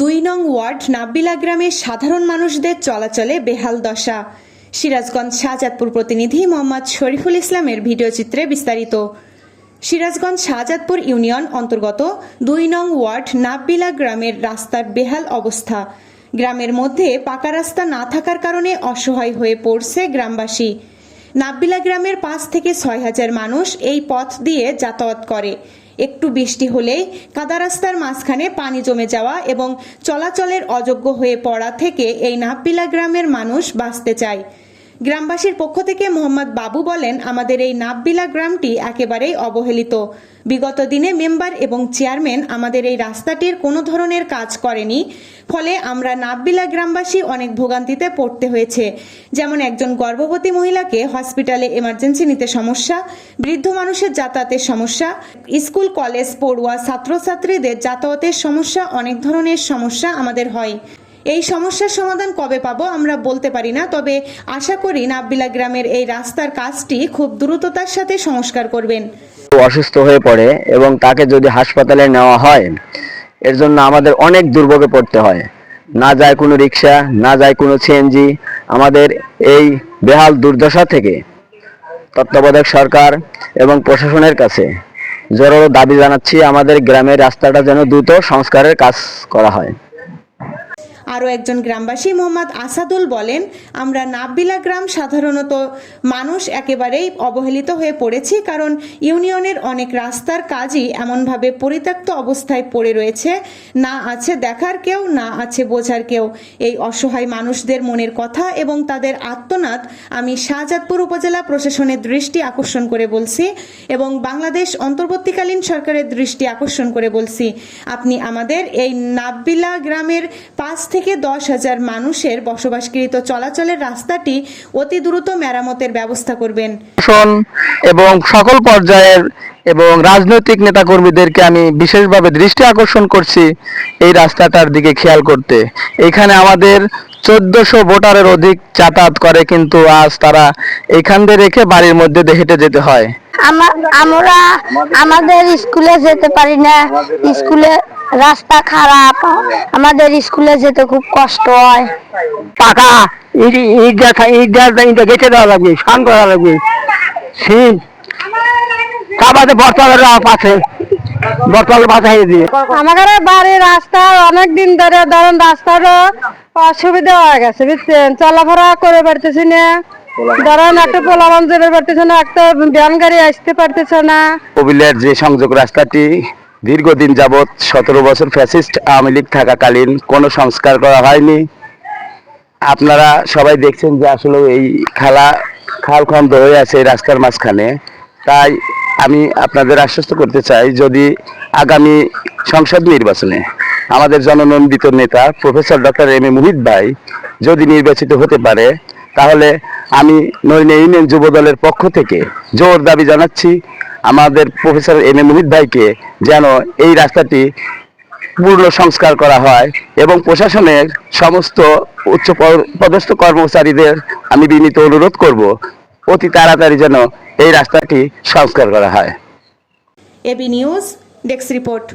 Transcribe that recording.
দুই নং ওয়ার্ড নাব্বিলা গ্রামের সাধারণ মানুষদের চলাচলে বেহাল দশা। সিরাজগঞ্জ শাহজাদপুর প্রতিনিধি মোহাম্মদ শরীফুল ইসলামের ভিডিওচিত্রে বিস্তারিত। সিরাজগঞ্জ শাহজাদপুর ইউনিয়ন অন্তর্গত দুই নং ওয়ার্ড নাব্বিলা গ্রামের রাস্তার বেহাল অবস্থা। গ্রামের মধ্যে পাকা রাস্তা না থাকার কারণে অসহায় হয়ে পড়ছে গ্রামবাসী। নাব্বিলা গ্রামের পাঁচ থেকে ছয় হাজার মানুষ এই পথ দিয়ে যাতায়াত করে। একটু বৃষ্টি হলেই কাদা রাস্তার মাঝখানে পানি জমে যাওয়া এবং চলাচলের অযোগ্য হয়ে পড়া থেকে এই নাপিলা গ্রামের মানুষ বাঁচতে চায়। গ্রামবাসীর পক্ষ থেকে মোহাম্মদ বাবু বলেন, আমাদের এই নাববিলা গ্রামটি একেবারেই অবহেলিত। বিগত দিনে মেম্বার এবং চেয়ারম্যান আমাদের এই রাস্তাটির কোনো ধরনের কাজ করেনি। ফলে আমরা নাববিলা গ্রামবাসী অনেক ভোগান্তিতে পড়তে হয়েছে। যেমন একজন গর্ভবতী মহিলাকে হসপিটালে এমার্জেন্সি নিতে সমস্যা, বৃদ্ধ মানুষের যাতায়াতের সমস্যা, স্কুল, কলেজ, পড়ুয়া, ছাত্রছাত্রীদের যাতায়াতের সমস্যা, অনেক ধরনের সমস্যা আমাদের হয়। এই সমস্যার সমাধান কবে পাবো আমরা বলতে পারি না, তবে আশা করি নাব্বিলা গ্রামের এই রাস্তার কাজটি খুব দ্রুততার সাথে সংস্কার করবেন। অসুস্থ হয়ে পড়ে এবং তাকে যদি হাসপাতালে নেওয়া হয়, এর জন্য আমাদের অনেক দুর্ভোগে পড়তে হয়। না যায় কোনো রিক্সা, না যায় কোনো সিএনজি, আমাদের এই বেহাল দুর্দশা থেকে তত্ত্বাবধায়ক সরকার এবং প্রশাসনের কাছে জোরালো দাবি জানাচ্ছি, আমাদের গ্রামের রাস্তাটা যেন দ্রুত সংস্কারের কাজ করা হয়। আরও একজন গ্রামবাসী মোহাম্মদ আসাদুল বলেন, আমরা নাববিলা গ্রাম সাধারণত মানুষ একেবারেই অবহেলিত হয়ে পড়েছি কারণ ইউনিয়নের অনেক রাস্তার কাজই এমনভাবে পরিত্যক্ত অবস্থায় পড়ে রয়েছে। না আছে দেখার কেউ, না আছে বোঝার কেউ। এই অসহায় মানুষদের মনের কথা এবং তাদের আত্মনাদ আমি শাহজাদপুর উপজেলা প্রশাসনের দৃষ্টি আকর্ষণ করে বলছি এবং বাংলাদেশ অন্তর্বর্তীকালীন সরকারের দৃষ্টি আকর্ষণ করে বলছি। আপনি আমাদের এই নাববিলা গ্রামের পাঁচ থেকে দশ হাজার মানুষের বসবাসকৃত চলাচলের রাস্তাটি অতি দ্রুত মেরামতের ব্যবস্থা করবেন। এবং সকল পর্যায়ের এবং রাজনৈতিক নেতাকর্মীদেরকে আমি বিশেষভাবে দৃষ্টি আকর্ষণ করছি এই রাস্তাটার দিকে খেয়াল করতে। এখানে আমাদের চোদ্দশো ভোটারের অধিক যাতায়াত করে কিন্তু আজ তারা এখান দিয়ে রেখে বাড়ির মধ্যে হেঁটে যেতে হয়। আমরা আমাদের স্কুলে যেতে পারি না। স্কুলে রাস্তা খারাপ। আমাদের স্কুলে যেতে খুব কষ্ট হয়। টাকা ইট গেছে দেওয়া লাগবে সান করা লাগবে। শীত তারপরে বর্তমানের পাশে বর্তমানের পাশে দিয়ে। আমাদের বাড়ির রাস্তা অনেক দিন ধরে ধরেন রাস্তারও অসুবিধা হয়ে গেছে বুঝছেন? চলাফেরা করে পারতেছি না। ধরেন একটা পোলাবান যেতে পারতেছে না একটা ভ্যান গাড়ি আসতে পারতেছে না। কবিলের যে সংযোগ রাস্তাটি দীর্ঘদিন যাবৎ সতেরো বছর ফ্যাসিস্ট আওয়ামী লীগ থাকাকালীন কোনো সংস্কার করা হয়নি। আপনারা সবাই দেখছেন যে আসলে এই খালা খাল খন্দ হয়ে আছে এই রাস্তার মাঝখানে। তাই আমি আপনাদের আশ্বস্ত করতে চাই যদি আগামী সংসদ নির্বাচনে আমাদের জননন্দিত নেতা, professor doctor M A Muhith ভাই যদি নির্বাচিত হতে পারে, তাহলে আমি নইনে ইউনিয়ন যুব দলের পক্ষ থেকে জোর দাবি জানাচ্ছি আমাদের প্রফেসর এম এ মুহিত ভাইকে যেন এই রাস্তাটি পূর্ণ সংস্কার করা হয় এবং প্রশাসনের সমস্ত উচ্চ পদস্থ কর্মচারীদের আমি বিনীত অনুরোধ করব, অতি তাড়াতাড়ি যেন এই রাস্তাটি সংস্কার করা হয়। A B news, desk report.